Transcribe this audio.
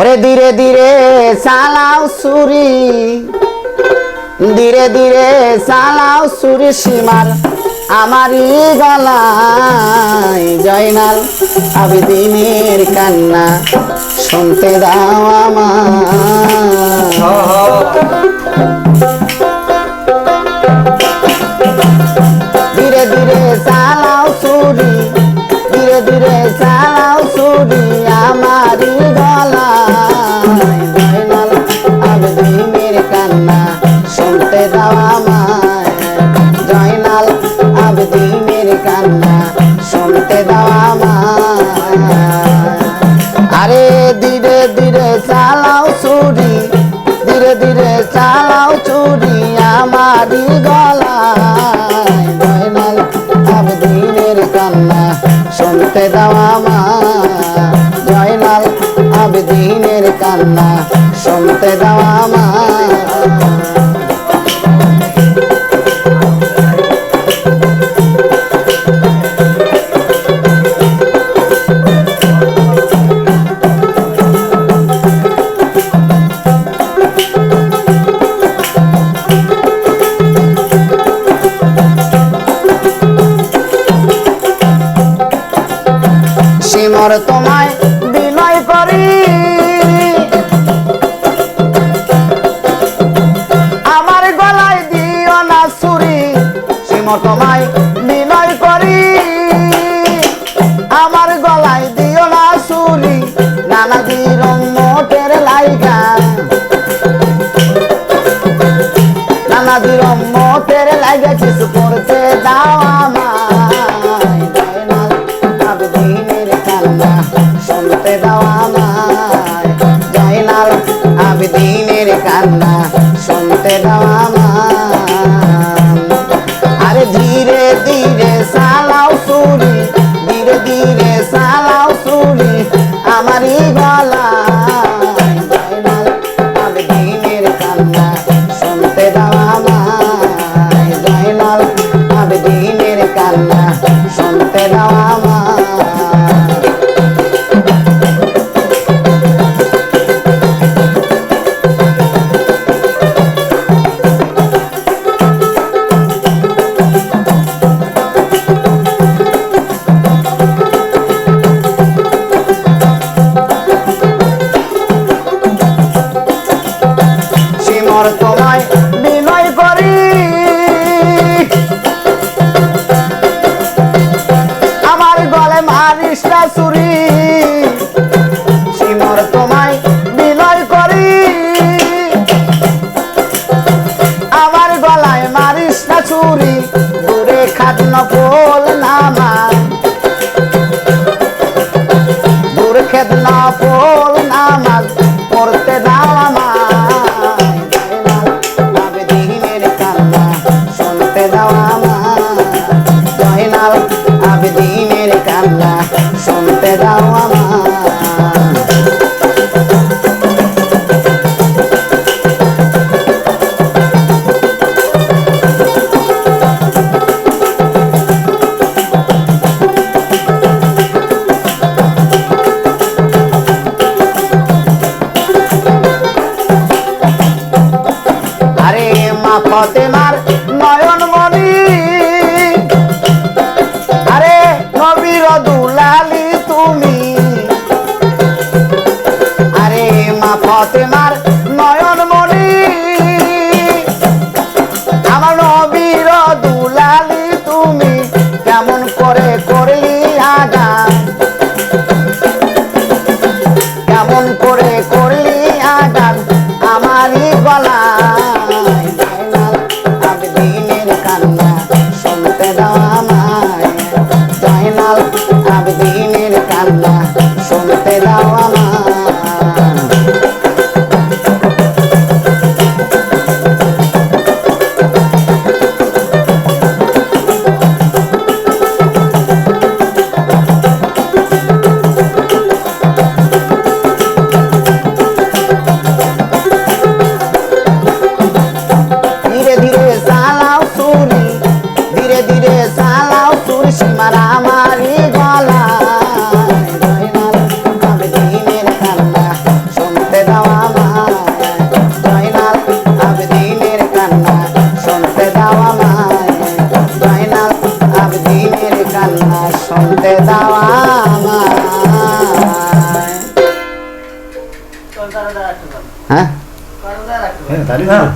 ওরে ধীরে ধীরে চালাও সুরি ধীরে ধীরে চালাও সুরি সীমার আমারই গলায় জয়নাল আবেদিনের কান্না শুনতে দাও আমার চালাও চুরি আমারই গলায়। জয়নাল আবদিনের কান্না শুনতে দাও আমার জয়নাল আবদিনের কান্না শুনতে দাও আমার সিমর তোমায় বিনয় করি। আমার গলায় দিও না ছুরি সিমর তোমায় বিনয় করি। আমার গলায় দিও না ছুরি, নানা দিরম মোটের লাইগা। নানা দিরম মোটের লাইগা, কিছু করতে দাও শুনতে দাও me মা ফতেমার নয়ন মনি আরে নবীর দুলালি তুমি। আরে মা ফতেমার কান্না শুনতে দাওয়া আমায়। হ্যাঁ? হ্যাঁ